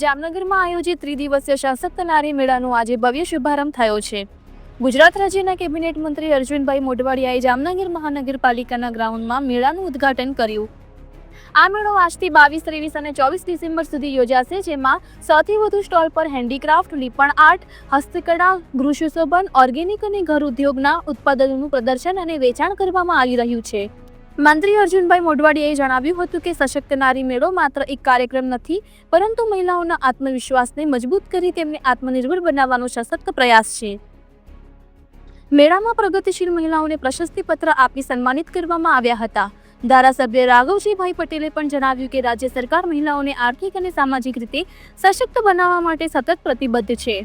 જામનગરમાં આયોજિત ત્રિદિવસીય સશક્ત નારી મેળાનો આજે ભવ્ય શુભારંભ થયો છે. ગુજરાત રાજ્યના કેબિનેટ મંત્રી અર્જુનભાઈ મોઢવાડિયાએ જામનગર મહાનગરપાલિકાના ગ્રાઉન્ડમાં મેળાનું ઉદ્ઘાટન કર્યું. આ મેળો આજથી બાવીસ, ત્રેવીસ અને ચોવીસ ડિસેમ્બર સુધી યોજાશે, જેમાં સૌથી વધુ સ્ટોલ પર હેન્ડીક્રાફ્ટ, લીપણ આર્ટ, હસ્તકળા, ગૃહ સુશોભન, ઓર્ગેનિક અને ઘર ઉદ્યોગના ઉત્પાદનોનું પ્રદર્શન અને વેચાણ કરવામાં આવી રહ્યું છે. મંત્રી અર્જુનભાઈ મોઢવાડિયાએ જણાવ્યું હતું કે સશક્ત નારી મેળો માત્ર એક કાર્યક્રમ નથી, પરંતુ મહિલાઓના આત્મવિશ્વાસને મજબૂત કરી તેમને આત્મનિર્ભર બનાવવાનો સશક્ત પ્રયાસ છે. મેળામાં પ્રગતિશીલ મહિલાઓને પ્રશસ્તિપત્ર આપી સન્માનિત કરવામાં આવ્યા હતા. ધારાસભ્ય રાઘવજીભાઈ પટેલે પણ જણાવ્યું કે રાજ્ય સરકાર મહિલાઓને આર્થિક અને સામાજિક રીતે સશક્ત બનાવવા માટે સતત પ્રતિબદ્ધ છે.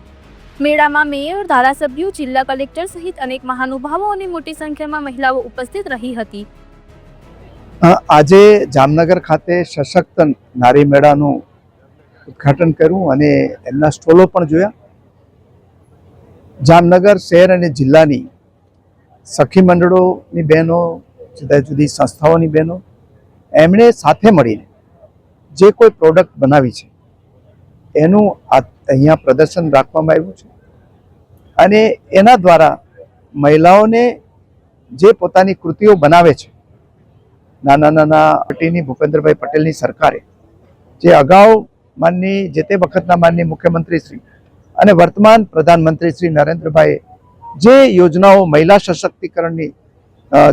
મેળામાં મેયર, ધારાસભ્યો, જિલ્લા કલેક્ટર સહિત અનેક મહાનુભાવો અને મોટી સંખ્યામાં મહિલાઓ ઉપસ્થિત રહી હતી. આજે જામનગર ખાતે સશક્ત નારી મેળાનું ઉદ્ઘાટન કર્યું અને એમના સ્ટોલો પણ જોયા. જામનગર શહેર અને જિલ્લાની સખી મંડળોની બહેનો, જુદા જુદી સંસ્થાઓની બહેનો, એમણે સાથે મળીને જે કોઈ પ્રોડક્ટ બનાવી છે, એનું અહીંયા પ્રદર્શન રાખવામાં આવ્યું છે. અને એના દ્વારા મહિલાઓને જે પોતાની કૃતિઓ બનાવે છે નાના નાના પાર્ટીની, ભૂપેન્દ્રભાઈ પટેલની સરકારે જે અગાઉ માનની, જે તે વખતના માનની મુખ્યમંત્રી શ્રી અને વર્તમાન પ્રધાનમંત્રી શ્રી નરેન્દ્રભાઈએ જે યોજનાઓ મહિલા સશક્તિકરણની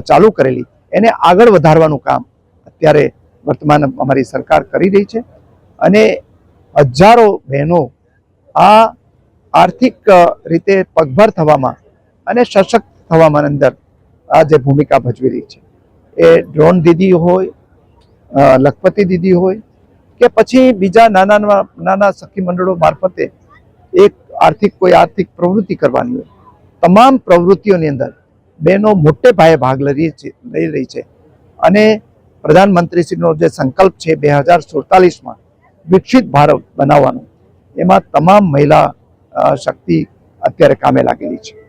ચાલુ કરેલી, એને આગળ વધારવાનું કામ અત્યારે વર્તમાન અમારી સરકાર કરી રહી છે. અને હજારો બહેનો આ આર્થિક રીતે પગભર થવામાં અને સશક્ત થવામાં અંદર આ જે ભૂમિકા ભજવી રહી છે. એ ડ્રોન દીદી હોય લખપતિ દીદી હોય કે પછી બીજા નાના નાના સખી મંડળો મારફતે એક આર્થિક, કોઈ આર્થિક પ્રવૃત્તિ કરવાની હોય. તમામ પ્રવૃત્તિઓની અંદર બહેનો મોટે પાયે ભાગ લઈ લઈ રહી છે. અને પ્રધાનમંત્રીશ્રીનો જે સંકલ્પ છે બે હજાર સુડતાલીસમાં વિકસિત ભારત બનાવવાનો, એમાં તમામ મહિલા શક્તિ અત્યારે કામે લાગેલી છે.